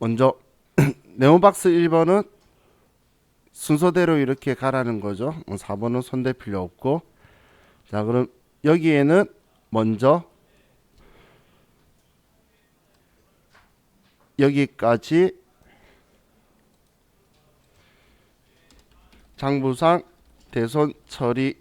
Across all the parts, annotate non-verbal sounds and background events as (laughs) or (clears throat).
먼저 (clears throat) 네모박스 1번은 순서대로 이렇게 가라는 거죠. 뭐 4번은 손댈 필요 없고. 자, 그럼 여기에는 먼저 여기까지 장부상 대손 처리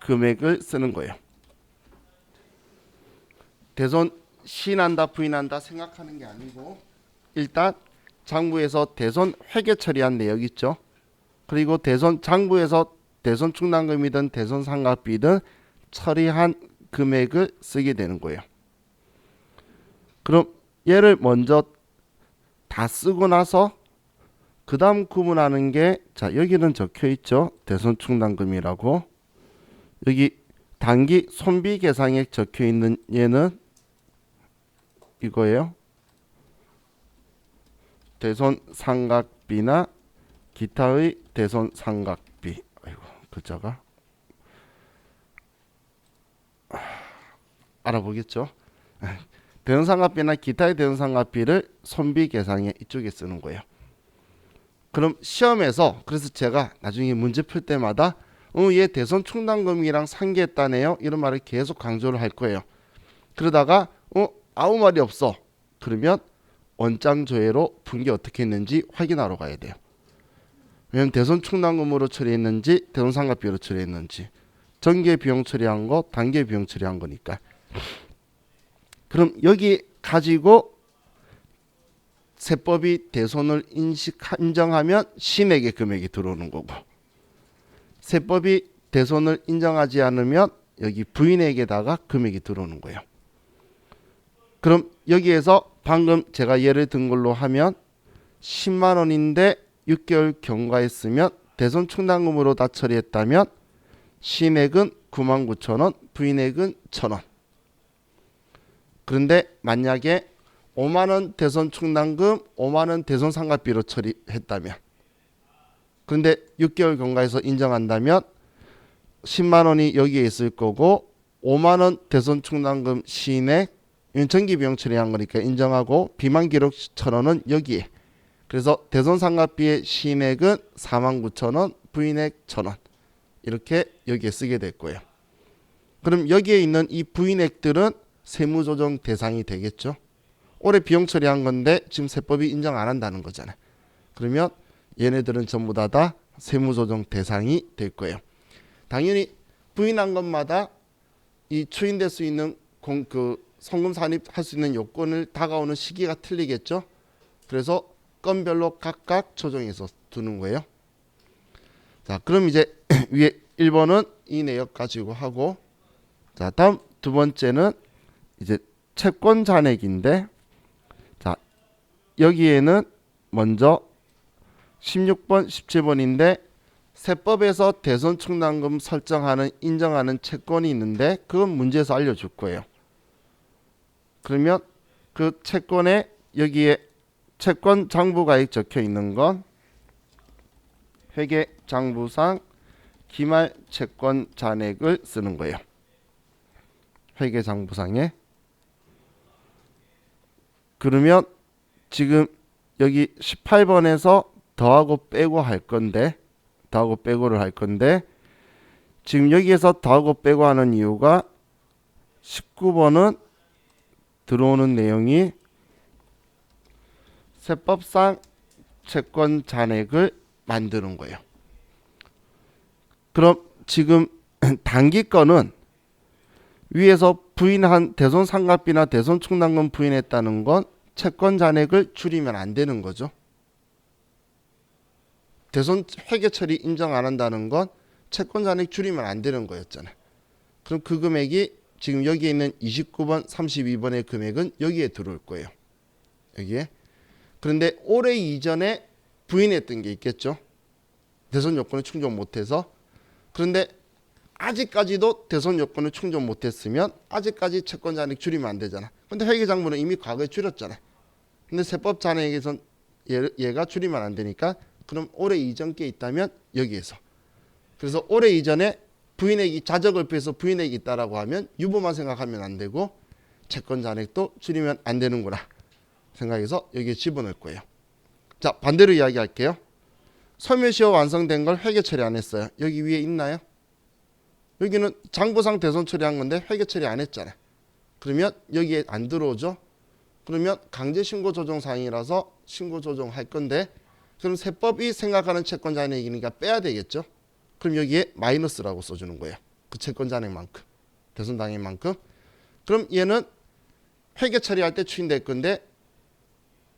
금액을 쓰는 거예요. 대손 시난다 부인한다 생각하는 게 아니고 일단 장부에서 대손 회계 처리한 내역 있죠. 그리고 대손 장부에서 대손 충당금이든 대손 상각비든 처리한 금액을 쓰게 되는 거예요. 그럼 얘를 먼저 다 쓰고 나서 그 다음 구분하는 게 자 여기는 적혀 있죠. 대손 충당금이라고 여기 단기 손비 계상액 적혀 있는 얘는 이거예요. 대손 상각비나 기타의 대손 상각비. 아이고 글자가 아, 알아보겠죠. (laughs) 대손 상각비나 기타의 대손 상각비를 손비 계상에 이쪽에 쓰는 거예요. 그럼 시험에서 그래서 제가 나중에 문제 풀 때마다 어, 얘 대손 충당금이랑 상계했다네요. 이런 말을 계속 강조를 할 거예요. 그러다가 어 아무 말이 없어. 그러면 원장 조회로 분기 어떻게 했는지 확인하러 가야 돼요. 왜냐면 대손 충당금으로 처리했는지 대손 상각비로 처리했는지 전개 비용 처리한 거 단계 비용 처리한 거니까. 그럼 여기 가지고 세법이 대손을 인식 인정하면 신에게 금액이 들어오는 거고 세법이 대손을 인정하지 않으면 여기 부인에게다가 금액이 들어오는 거예요. 그럼 여기에서 방금 제가 예를 든 걸로 하면 10만 원인데 6개월 경과했으면 대손 충당금으로 다 처리했다면 신액은 9만 9천 원, 부인액은 1천 원. 그런데 만약에 5만 원 대손 충당금, 5만 원 대손 상각비로 처리했다면 그런데 6개월 경과해서 인정한다면 10만 원이 여기에 있을 거고 5만 원 대손 충당금 이건 전기 비용 처리한 거니까 인정하고 비만 기록 천 원은 여기에 그래서 대손 상각비의 시인액은 4만 9천 원, 부인액 천 원. 이렇게 여기에 쓰게 될 거예요. 그럼 여기에 있는 이 부인액들은 세무조정 대상이 되겠죠. 올해 비용 처리한 건데 지금 세법이 인정 안 한다는 거잖아요. 그러면 얘네들은 전부 다 다 세무조정 대상이 될 거예요. 당연히 부인한 것마다 이 추인될 수 있는 공, 그 성금 산입할 수 있는 요건을 다가오는 시기가 틀리겠죠. 그래서 건별로 각각 조정해서 두는 거예요. 자, 그럼 이제 (clears throat) 위에 1번은 이 내역 가지고 하고 자, 다음 두 번째는 이제 채권 잔액인데 자, 여기에는 먼저 16번, 17번인데 세법에서 대손 충당금 설정하는 인정하는 채권이 있는데 그건 문제에서 알려 줄 거예요. 그러면 그 채권에 여기에 채권 장부가액 적혀 있는 건 회계 장부상 기말 채권 잔액을 쓰는 거예요. 회계 장부상에 그러면 지금 여기 18번에서 더하고 빼고 할 건데 더하고 빼고를 할 건데 지금 여기에서 더하고 빼고 하는 이유가 19번은 들어오는 내용이 세법상 채권 잔액을 만드는 거예요. 그럼 지금 (clears throat) 단기 거는 위에서 부인한 대손 상각비나 대손 충당금 부인했다는 건 채권 잔액을 줄이면 안 되는 거죠. 대손 회계 처리 인정 안 한다는 건 채권 잔액 줄이면 안 되는 거였잖아요. 그럼 그 금액이 지금 여기에 있는 29번, 32번의 금액은 여기에 들어올 거예요. 여기에. 그런데 올해 이전에 부인했던 게 있겠죠. 대손 요건을 충족 못해서. 그런데 아직까지도 대손 요건을 충족 못했으면 아직까지 채권 잔액 줄이면 안 되잖아. 근데 회계 장부는 이미 과거에 줄였잖아. 근데 세법 잔액에선 얘, 얘가 줄이면 안 되니까 그럼 올해 이전 게 있다면 여기에서. 그래서 올해 이전에 부인액이 자적을 피해서 부인액이 있다라고 하면 유보만 생각하면 안 되고 채권 잔액도 줄이면 안 되는구나. 생각해서 여기에 집어넣을 거예요. 자 반대로 이야기할게요. 소멸시효 완성된 걸 회계 처리 안 했어요. 여기 위에 있나요? 여기는 장부상 대손 처리한 건데 회계 처리 안 했잖아요. 그러면 여기에 안 들어오죠. 그러면 강제 신고 조정 사항이라서 신고 조정할 건데 그럼 세법이 생각하는 채권 잔액이니까 빼야 되겠죠. 그럼 여기에 마이너스라고 써주는 거예요. 그 채권 잔액만큼 대손 당액 만큼. 그럼 얘는 회계 처리할 때 추인될 건데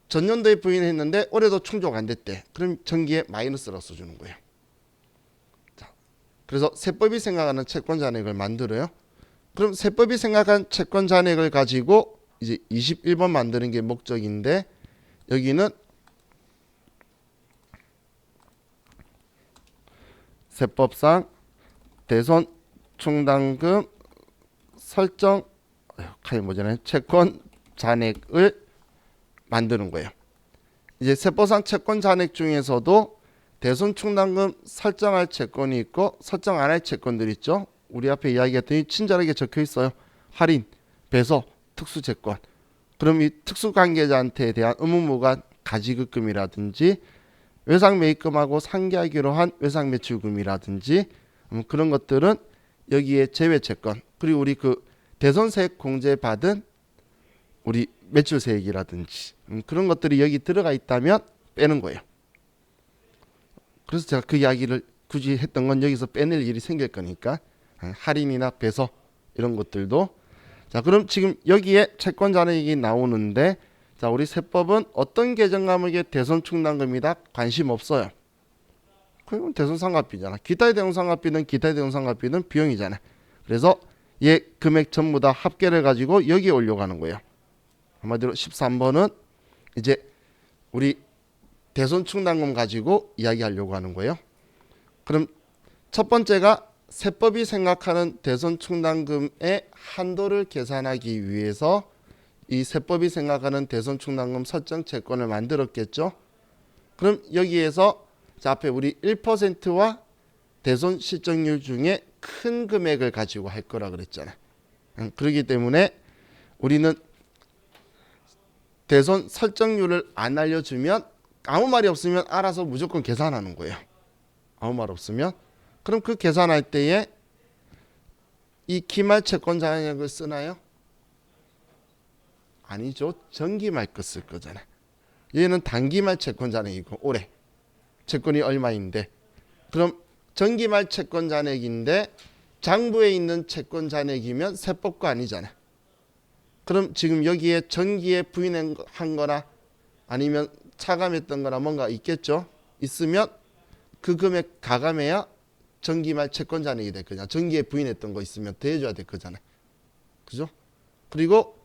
전년도에 부인했는데 올해도 충족 안 됐대. 그럼 전기에 마이너스라고 써주는 거예요. 자, 그래서 세법이 생각하는 채권 잔액을 만들어요. 그럼 세법이 생각한 채권 잔액을 가지고 이제 21번 만드는 게 목적인데 여기는 세법상 대손 충당금 설정 카이 뭐잖아요 채권 잔액을 만드는 거예요. 이제 세법상 채권 잔액 중에서도 대손 충당금 설정할 채권이 있고 설정 안 할 채권들 있죠. 우리 앞에 이야기했더니 친절하게 적혀 있어요. 할인, 배서, 특수 채권. 그럼 이 특수 관계자한테 대한 의무무관 가지급금이라든지 외상 매입금하고 상계하기로 한 외상 매출금이라든지 음, 그런 것들은 여기에 제외 채권 그리고 우리 그 대손세액 공제 받은 우리 매출세액이라든지 음, 그런 것들이 여기 들어가 있다면 빼는 거예요. 그래서 제가 그 이야기를 굳이 했던 건 여기서 빼낼 일이 생길 거니까 아, 할인이나 배서 이런 것들도 자 그럼 지금 여기에 채권 잔액이 나오는데 자 우리 세법은 어떤 계정 과목의 대손 충당금이다 관심 없어요. 그건 대손 상각비잖아. 기타의 대손 상각비는 기타의 대손 상각비는 비용이잖아. 그래서 얘 금액 전부 다 합계를 가지고 여기에 올려가는 거예요. 한마디로 13번은 이제 우리 대손 충당금 가지고 이야기하려고 하는 거예요. 그럼 첫 번째가 세법이 생각하는 대손 충당금의 한도를 계산하기 위해서 이 세법이 생각하는 대손 충당금 설정 채권을 만들었겠죠. 그럼 여기에서 자 앞에 우리 1%와 대손 실적률 중에 큰 금액을 가지고 할 거라 그랬잖아. 음, 그렇기 때문에 우리는 대손 설정률을 안 알려주면 아무 말이 없으면 알아서 무조건 계산하는 거예요. 아무 말 없으면 그럼 그 계산할 때에 이 기말 채권 잔액을 쓰나요? 아니죠. 거쓸 거잖아. 얘는 단기말 채권 잔액이고 올해 채권이 얼마인데 그럼 정기말 채권 잔액인데 장부에 있는 채권 잔액이면 세법 거 아니잖아. 그럼 지금 여기에 전기에 부인한 거나 아니면 차감했던 거나 뭔가 있겠죠. 있으면 그 금액 가감해야 전기말 채권 잔액이 될 거냐. 전기에 부인했던 거 있으면 더해줘야 될 거잖아. 그죠? 그리고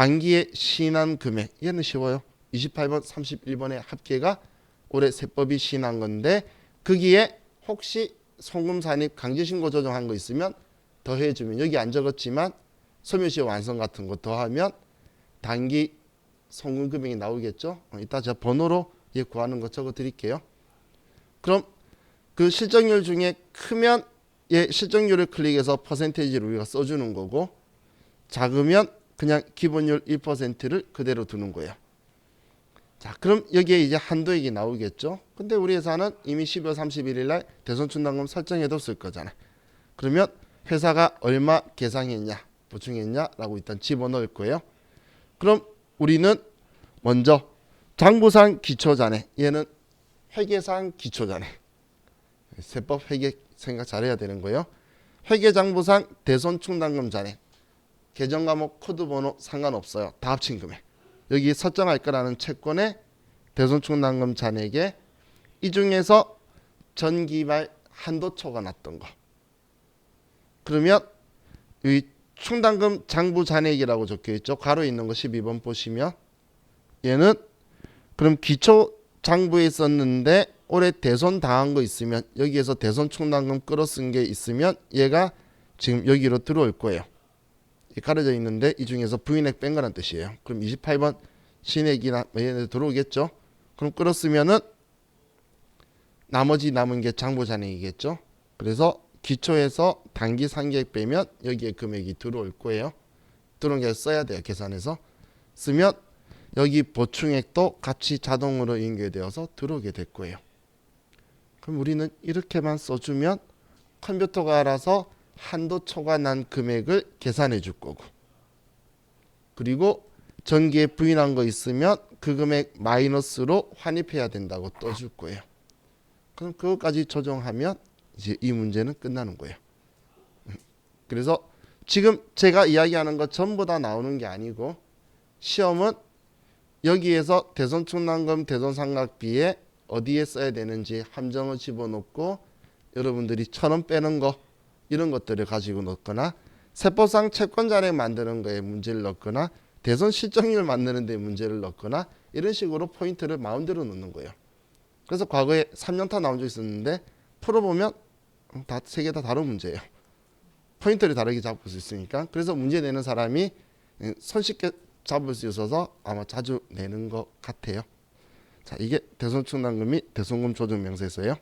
단기에 신한 금액 얘는 쉬워요. 28번, 31번의 합계가 올해 세법이 신한 건데 거기에 혹시 송금 산입 강제 신고 조정한 거 있으면 더해 주면 여기 안 적었지만 소멸시효 완성 같은 거 더하면 단기 송금 금액이 나오겠죠. 어, 이따 제가 번호로 얘 구하는 거 적어 드릴게요. 그럼 그 실적률 중에 크면 얘 실적률을 클릭해서 퍼센테이지를 우리가 써주는 거고 작으면 그냥 기본율 1%를 그대로 두는 거예요. 자, 그럼 여기에 이제 한도액이 나오겠죠. 근데 우리 회사는 이미 12월 31일 날 대손 충당금 설정해뒀을 거잖아. 그러면 회사가 얼마 계상했냐, 보충했냐라고 일단 집어넣을 거예요. 그럼 우리는 먼저 장부상 기초잔액, 얘는 회계상 기초잔액. 세법 회계 생각 잘해야 되는 거예요. 회계장부상 대손 충당금 잔액. 계정 과목 코드 번호 상관없어요. 다 합친 금액. 여기 설정할 거라는 채권의 대손 충당금 잔액에 이 중에서 전기말 한도초가 났던 거. 그러면 이 충당금 장부 잔액이라고 적혀 있죠. 가로 있는 거 12번 보시면 얘는 그럼 기초 장부에 있었는데 올해 대손 당한 거 있으면 여기에서 대손 충당금 끌어쓴 게 있으면 얘가 지금 여기로 들어올 거예요. 이 가려져 있는데 이 중에서 부인액 뺀 거란 뜻이에요. 그럼 28번 신액이나 뭐 얘네 들어오겠죠. 그럼 끌었으면은 나머지 남은 게 장부 잔액이겠죠. 그래서 기초에서 단기 상계액 빼면 여기에 금액이 들어올 거예요. 들어온 게 써야 돼요. 계산해서 쓰면 여기 보충액도 같이 자동으로 연결되어서 들어오게 될 거예요. 그럼 우리는 이렇게만 써주면 컴퓨터가 알아서 한도 초과 난 금액을 계산해 줄 거고 그리고 전기에 부인한 거 있으면 그 금액 마이너스로 환입해야 된다고 떠줄 거예요. 그럼 그것까지 조정하면 이제 이 문제는 끝나는 거예요. 그래서 지금 제가 이야기하는 것 전부 다 나오는 게 아니고 시험은 여기에서 대손 충남금 대손 삼각비에 어디에 써야 되는지 함정을 집어넣고 여러분들이 천 원 빼는 거 이런 것들을 가지고 넣거나 세법상 채권 잔액 만드는 거에 문제를 넣거나 대손 실적률 만드는 데 문제를 넣거나 이런 식으로 포인트를 마음대로 넣는 거예요. 그래서 과거에 3년타 나온 적 있었는데 풀어보면 다 세 개 다 다른 문제예요. 포인트를 다르게 잡을 수 있으니까 그래서 문제 내는 사람이 음, 손쉽게 잡을 수 있어서 아마 자주 내는 것 같아요. 자 이게 대손 충당금 및 대손금 조정 명세서예요.